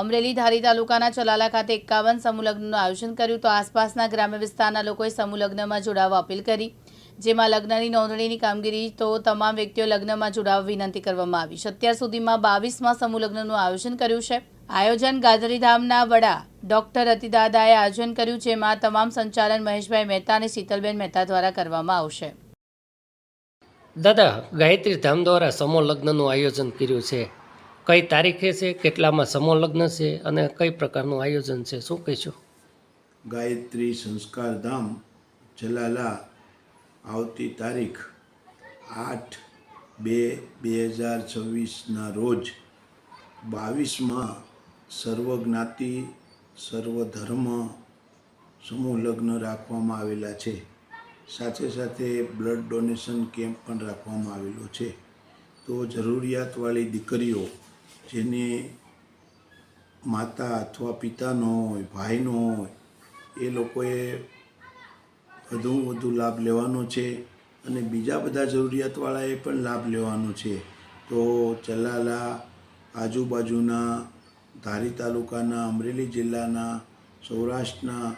અમરેલી ધારી તાલુકાના ચલાલા ખાતે એકાવન સમૂહલગ્નનું આયોજન કર્યું તો આસપાસના ગ્રામ્ય વિસ્તારના લોકોએ સમૂહલગ્નમાં જોડાવા અપીલ કરી. જેમાં લગ્નની નોંધણીની કામગીરી તો તમામ વ્યક્તિઓ લગ્નમાં જોડાવા વિનંતી કરવામાં આવી. છે અત્યાર સુધીમાં બાવીસમાં સમૂહલગ્નનું આયોજન કર્યું છે. આયોજન ગાજરીધામના વડા ડોક્ટર અતિદાદાએ આયોજન કર્યું, જેમાં તમામ સંચાલન મહેશભાઈ મહેતા અને શીતલબેન મહેતા દ્વારા કરવામાં આવશે. દાદા, ગાયત્રી ધામ દ્વારા સમૂહ લગ્નનું આયોજન કર્યું છે. કઈ તારીખે છે, કેટલામાં સમૂહ લગ્ન છે અને કઈ પ્રકારનું આયોજન છે? શું કહીશું? ગાયત્રી સંસ્કાર ધામ, જલાલા, આવતી તારીખ આઠ બે બે હજાર છવ્વીસના રોજ બાવીસમાં સર્વજ્ઞાતિ, સર્વધર્મ સર્વ ધર્મ સમૂહ લગ્ન રાખવામાં આવેલા છે. સાથે સાથે બ્લડ ડોનેશન કેમ્પ પણ રાખવામાં આવેલો છે. તો જરૂરિયાતવાળી દીકરીઓ જેને માતા અથવા પિતાનો હોય, ભાઈનો હોય, એ લોકોએ વધુ વધુ લાભ લેવાનો છે અને બીજા બધા જરૂરિયાતવાળાએ પણ લાભ લેવાનો છે. તો ચલાલા આજુબાજુના ધારી તાલુકાના, અમરેલી જિલ્લાના, સૌરાષ્ટ્રના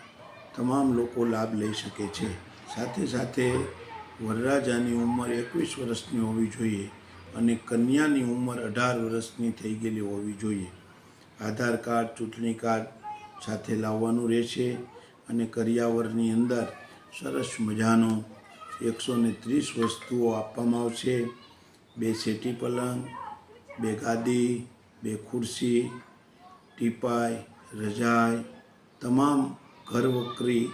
તમામ લોકો લાભ લઈ શકે છે. સાથે સાથે વરરાજાની ઉંમર એકવીસ વર્ષની હોવી જોઈએ. અને કન્યાની ઉંમર અઢાર વર્ષની થઈ ગયેલી હોવી જોઈએ. આધાર કાર્ડ, ચૂંટણી કાર્ડ સાથે લાવવાનું રહેશે અને કરિયાવરની અંદર સરસ મજાનો એકસો ને ત્રીસ વસ્તુઓ આપવામાં આવશે. બે સેટી પલંગ, બે ગાદી, બે ખુરશી, ટીપાઈ, રજાઈ, તમામ ઘરવકરી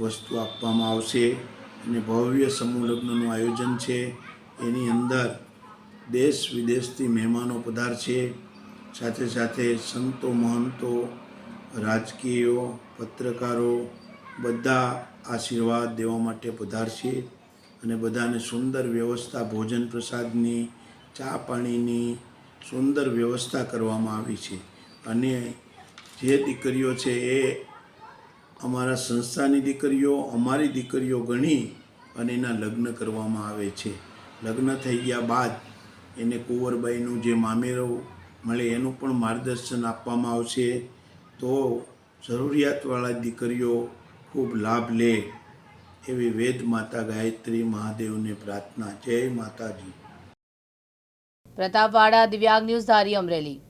વસ્તુ આપવામાં આવશે. અને ભવ્ય સમૂહ લગ્નનું આયોજન છે. એની અંદર દેશ વિદેશથી મહેમાનો પધારશે સાથે સાથે સંતો, મહંતો, રાજકીયો, પત્રકારો બધા આશીર્વાદ દેવા માટે પધારશે અને બધાને સુંદર વ્યવસ્થા ભોજન પ્રસાદની, ચા પાણીની સુંદર વ્યવસ્થા કરવામાં આવી છે. અને જે દીકરીઓ છે એ અમારા સંસ્થાની દીકરીઓ, અમારી દીકરીઓ ગણી અને એના લગ્ન કરવામાં આવે છે. લગ્ન થઈ ગયા બાદ એને કુંવરબાઈનું જે મામેરો મળે એનું પણ માર્ગદર્શન આપવામાં આવશે. તો જરૂરિયાતવાળા દીકરીઓ ખૂબ લાભ લે એવી વેદ માતા ગાયત્રી મહાદેવને પ્રાર્થના. જય માતાજી. પ્રતાપવાડા દિવ્યાંગ ન્યૂઝ ધારી અમરેલી.